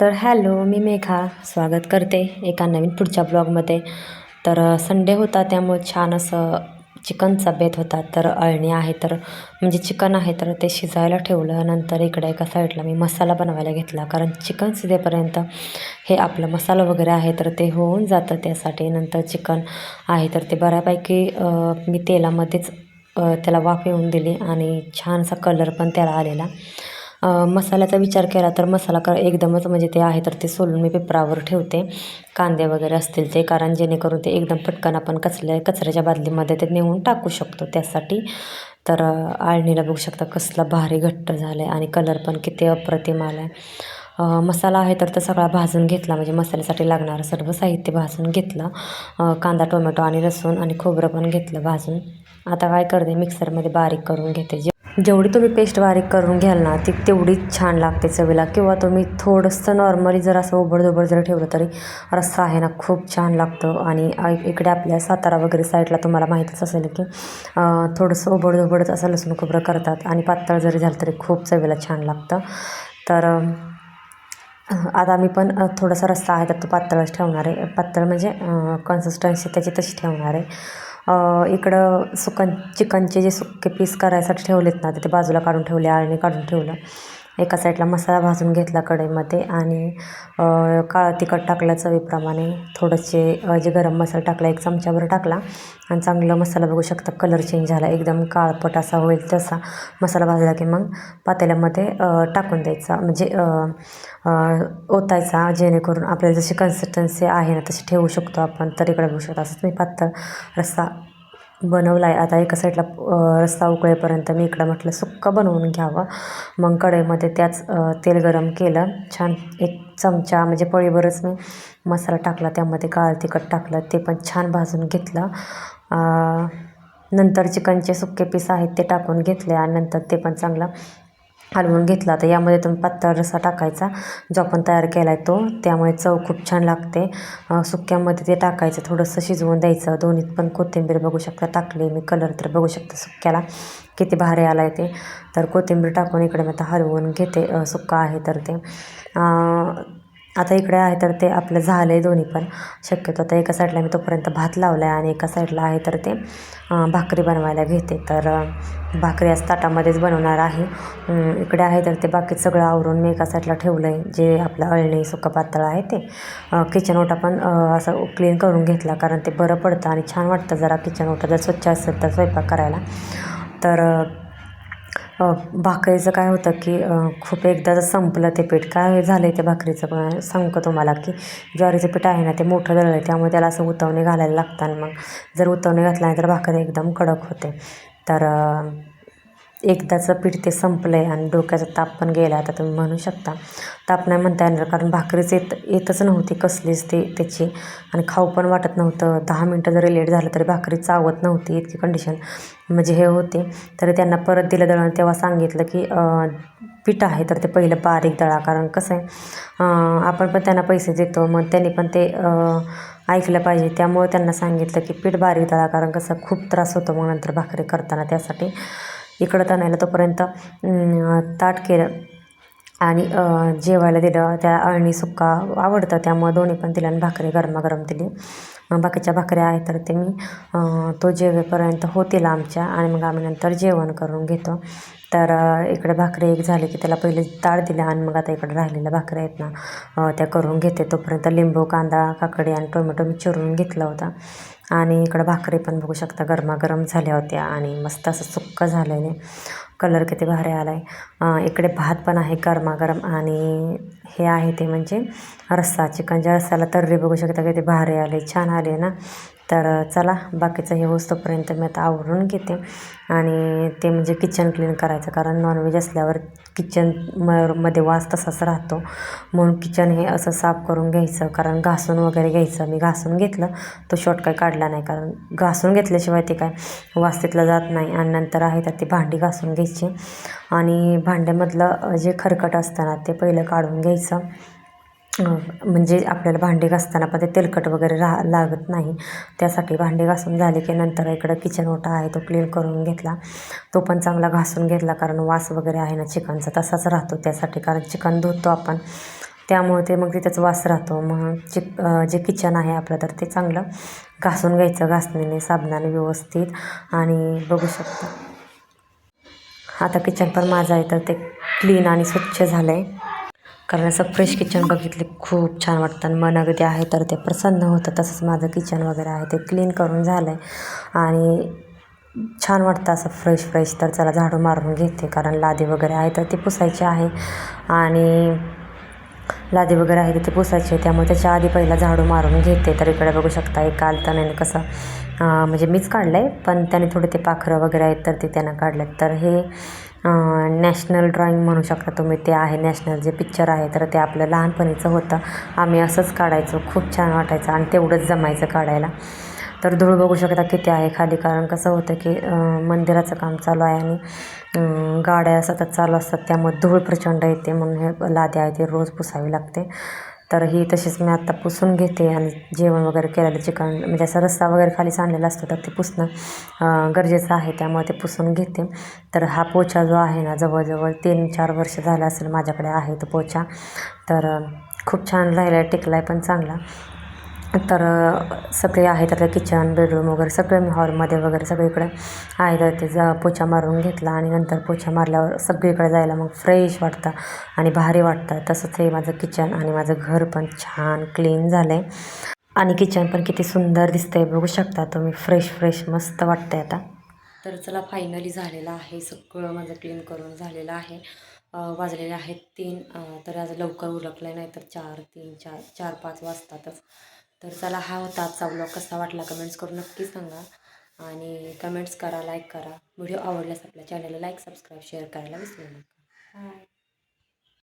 तर हॅलो मी मेघा. स्वागत करते एका नवीन पुढच्या ब्लॉगमध्ये. तर संडे होता त्यामुळे छान असं चिकनचा बेत होता. तर अळणी आहे तर म्हणजे चिकन आहे तर ते शिजायला ठेवलं. नंतर इकडे एका साईडला मी मसाला बनवायला घेतला. कारण चिकन शिजेपर्यंत हे आपलं मसाला वगैरे आहे तर ते होऊन जातं त्यासाठी. नंतर चिकन आहे तर ते बऱ्यापैकी मी तेलामध्येच त्याला वाफ येऊन दिली आणि छानसा कलर पण त्याला आलेला. मसाल्याचा विचार केला तर मसाला कर एकदमच म्हणजे ते आहे तर ते सोलून मी पेपरावर ठेवते. कांदे वगैरे असतील ते कारण जेणेकरून ते एकदम पटकन आपण कचल्या कचऱ्याच्या बादलीमध्ये ते नेऊन टाकू शकतो त्यासाठी. तर आळणीला बघू शकता कसला भारी घट्ट झालं आहे आणि कलर पण किती अप्रतिम आला आहे मसाला आहे तर तो सगळा भाजून घेतला म्हणजे मसाल्यासाठी लागणारं सर्व साहित्य भाजून घेतलं. कांदा टोमॅटो आणि लसूण आणि खोबरं पण घेतलं भाजून. आता काय करते मिक्सरमध्ये बारीक करून घेते. जे जेवढी तुम्ही पेस्ट बारीक करून घ्याल ना ती तेवढीच छान लागते चवीला. किंवा तुम्ही थोडंसं नॉर्मली जर असं उबडधोबड जर ठेवलं तरी रस्सा आहे ना खूप छान लागतं. आणि इकडे आपल्या सातारा वगैरे साईडला तुम्हाला माहीतच असेल की थोडंसं उबडधोबडच असं लसूण खोबरं करतात. आणि पातळ जरी झालं तरी खूप चवीला छान लागतं. तर आता मी पण थोडासा रस्सा आहे तर तो पातळच ठेवणार आहे. पातळ म्हणजे कन्सिस्टन्सी त्याची तशी ठेवणार आहे. इकडं सुकन चिकनचे जे सुके पीस करायसाठी ठेवलेत ना ते बाजूला काढून ठेवले आळणी काढून ठेवलं. एका साईडला मसाला भाजून घेतला कढईमध्ये आणि काळं तिखट टाकलं चवीप्रमाणे. थोडंसे जे गरम मसाला टाकला एक चमच्याभर टाकला आणि चांगलं मसाला बघू शकता कलर चेंज झाला एकदम काळपट असा होईल तसा मसाला भाजला की मग पातेल्यामध्ये टाकून द्यायचा. म्हणजे ओतायचा जेणेकरून आपल्याला जशी कन्सिस्टन्सी आहे ना तशी ठेवू शकतो आपण. तर इकडे बघू शकतो असंच मी पातळ रस्सा बनवला आहे आता एका साईडला रस्सा उकळेपर्यंत मी इकडं म्हटलं सुक्का बनवून घ्यावं. मग कढईमध्ये त्याच तेल गरम केलं. छान एक चमचा म्हणजे पळीभरच मी मसाला टाकला. त्यामध्ये काळ तिखट टाकलं. ते पण छान भाजून घेतलं. नंतर चिकनचे सुक्के पीस आहेत ते टाकून घेतले आणि नंतर ते पण चांगलं हलवून घेतला. तर यामध्ये तुम्ही पातळ रसा टाकायचा जो आपण तयार केला आहे तो त्यामुळे चव खूप छान लागते. सुक्यामध्ये ते टाकायचं थोडंसं शिजवून द्यायचं. दोन्हीत पण कोथिंबीर बघू शकता टाकली मी कलर तर बघू शकता सुक्याला किती भारी आला आहे ते. तर कोथिंबीर टाकून इकडे मी आता हलवून घेते सुक्का आहे तर ते. आता इकडे आहे तर ते आपलं झालं आहे दोन्ही पण. शक्यतो आता एका साईडला मी तोपर्यंत भात लावला आहे आणि एका साईडला आहे तर ते भाकरी बनवायला घेते. तर भाकरी आज ताटामध्येच बनवणार आहे. इकडे आहे तर ते बाकी सगळं आवरून मी एका साईडला ठेवलं आहे जे आपलं अळणी सुकं पातळ आहे ते. किचन ओटा पण असं क्लीन करून घेतला कारण ते बरं पडतं आणि छान वाटतं जरा किचन ओटा जर स्वच्छ असेल तर स्वयंपाक करायला. तर भाकरीचं काय होतं की खूप एकदा जर संपलं ते पीठ काय झालं आहे ते भाकरीचं पण सांगतो तुम्हाला की ज्वारीचं पीठ आहे ना ते मोठं दळलं आहे त्यामुळे त्याला असं उतवणे घालायला लागतात आणि मग जर उतवणे घातला नाही तर भाकरी एकदम कडक होते. तर एकदाचं पीठ ते संपलं आहे आणि डोक्याचा ताप पण गेला. आता तुम्ही म्हणू शकता. ताप नाही म्हणता येणार कारण भाकरीच येत येतच नव्हती कसलीच ते त्याची. आणि खाऊ पण वाटत नव्हतं. दहा मिनटं जरी लेट झालं तरी भाकरी चावत नव्हती इतकी कंडिशन म्हणजे हे होते. तरी त्यांना परत दिलं दळण तेव्हा सांगितलं की पीठ आहे तर ते पहिलं बारीक दळा कारण कसं आहे आपण पण त्यांना पैसे देतो. मग त्यांनी पण ते ऐकलं पाहिजे. त्यामुळे त्यांना सांगितलं की पीठ बारीक दळा कारण कसं खूप त्रास होतो मग नंतर भाकरी करताना. त्यासाठी इकडं तणायला तोपर्यंत ताट केलं. आणि जेवायला दिलं. त्या अळणी सुक्का आवडतं त्यामुळं दोन्ही पण तिला आणि भाकरी गरमागरम दिली. बाकीच्या भाकऱ्या आहेत तर ते मी तो जेवेपर्यंत होतील आमच्या आणि मग आम्ही नंतर जेवण करून घेतो. तर इकडे भाकरी एक झाली की त्याला पहिले ताळ दिल्या आणि मग आता इकडे राहिलेल्या भाकऱ्या आहेत ना त्या करून घेते. तोपर्यंत लिंबू कांदा काकडी आणि टोमॅटो मी चिरून घेतला होता. आणि इकडं भाकरी पण बघू शकता गरमागरम झाल्या होत्या आणि मस्त असं सुक्क झालेले. कलर किती भारी आला आहे इकडे भात पण आहे गरमागरम आणि हे आहे ते म्हणजे रस्सा चिकनच्या रस्साला तर्री बघू शकता किती भारी आले छान आले ना. तर चला बाकीचं हे वस्तूपर्यंत मी आता आवरून घेते. आणि ते म्हणजे किचन क्लीन करायचं कारण नॉनव्हेज असल्यावर किचन म मध्ये वास तसाच राहतो. म्हणून किचन हे असं साफ करून घ्यायचं कारण घासून वगैरे घ्यायचं. मी घासून घेतलं तो शॉर्ट काय काढला नाही कारण घासून घेतल्याशिवाय ते काय वास तिथला जात नाही. आणि नंतर आहे तर ती भांडी घासून घ्यायची. आणि भांड्यामधलं जे खरकट असतं ना ते पहिलं काढून घ्यायचं. म्हणजे आपल्याला भांडी घासताना पण ते तेलकट वगैरे राहा लागत नाही. त्यासाठी भांडी घासून झाले की नंतर इकडं किचन ओटा आहे तो क्लीन करून घेतला. तो पण चांगला घासून घेतला कारण वास वगैरे आहे ना चिकनचा तसाच राहतो त्यासाठी. कारण चिकन धुतो आपण त्यामुळे ते मग तिथंच वास राहतो. मग चिक जे किचन आहे आपलं तर ते चांगलं घासून घ्यायचं घासणीने साबणाने व्यवस्थित. आणि बघू शकता. आता किचन पण माझं आहे तर ते क्लीन आणि स्वच्छ झालं आहे कारण असं फ्रेश किचन बघितले खूप छान वाटतं. आणि मन अगदी आहे तर ते प्रसन्न होतं. तसंच माझं किचन वगैरे आहे ते क्लीन करून झालं आहे आणि छान वाटतं असं फ्रेश फ्रेश तर चला झाडू मारून घेते कारण लादी वगैरे आहे तर ती पुसायची आहे. आणि लादी वगैरे आहे तर पुसायची आहे. त्यामुळे त्याच्या आधी पहिला झाडू मारून घेते. तर इकडे बघू शकता एक त्याने कसं म्हणजे मीच काढलं आहे पण त्याने थोडे ते पाखरं वगैरे आहेत तर ते त्यानं काढले तर हे नॅशनल ड्रॉइंग म्हणू शकता तुम्ही ते आहे नॅशनल जे पिक्चर आहे. तर ते आपलं लहानपणीचं होतं. आम्ही असंच काढायचो. खूप छान वाटायचं आणि तेवढंच जमायचं काढायला. तर धूळ बघू शकता किती आहे खाली. कारण कसं होतं की मंदिराचं काम चालू आहे आणि गाड्या सतत चालू असतात. त्यामुळे धूळ प्रचंड येते म्हणून हे लाद्या आहे ते रोज पुसावी लागते. तर ही तशीच मी आत्ता पुसून घेते आणि जेवण वगैरे केलेलं चिकन म्हणजे असा रस्सा वगैरे खाली सांडलेला असतो तर ते पुसणं गरजेचं आहे. त्यामुळे ते पुसून घेते. तर हा पोछा जो आहे ना जवळजवळ तीन चार वर्ष झालं असेल माझ्याकडे आहे तो पोछा तर खूप छान राहिला आहे टिकला आहे पण चांगला. तर सगळे आहे आता किचन बेडरूम वगैरे सगळे मी हॉलमध्ये वगैरे सगळीकडे आहे. तर ते जा पोछा मारून घेतला आणि नंतर पोछा मारल्यावर सगळीकडे जायला मग फ्रेश वाटतं आणि भारी वाटतं. तसंच हे माझं किचन आणि माझं घर पण छान क्लीन झालं आहे आणि किचन पण किती सुंदर दिसतंय. बघू शकता तुम्ही फ्रेश फ्रेश मस्त वाटतंय आता. तर चला फायनली झालेलं आहे. सगळं माझं क्लीन करून झालेलं आहे. वाजलेले आहेत तीन. तर आज लवकर उरकलं नाही तर चार तीन चार चार पाच वाजतातच. तर चला हा होता आजचा ब्लॉग कसा वाटला कमेंट्स करून नक्की सांगा. आणि कमेंट्स करा लाईक करा. व्हिडिओ आवडल्यास आपल्या चॅनलला लाईक सबस्क्राईब शेअर करायला विसरू नका.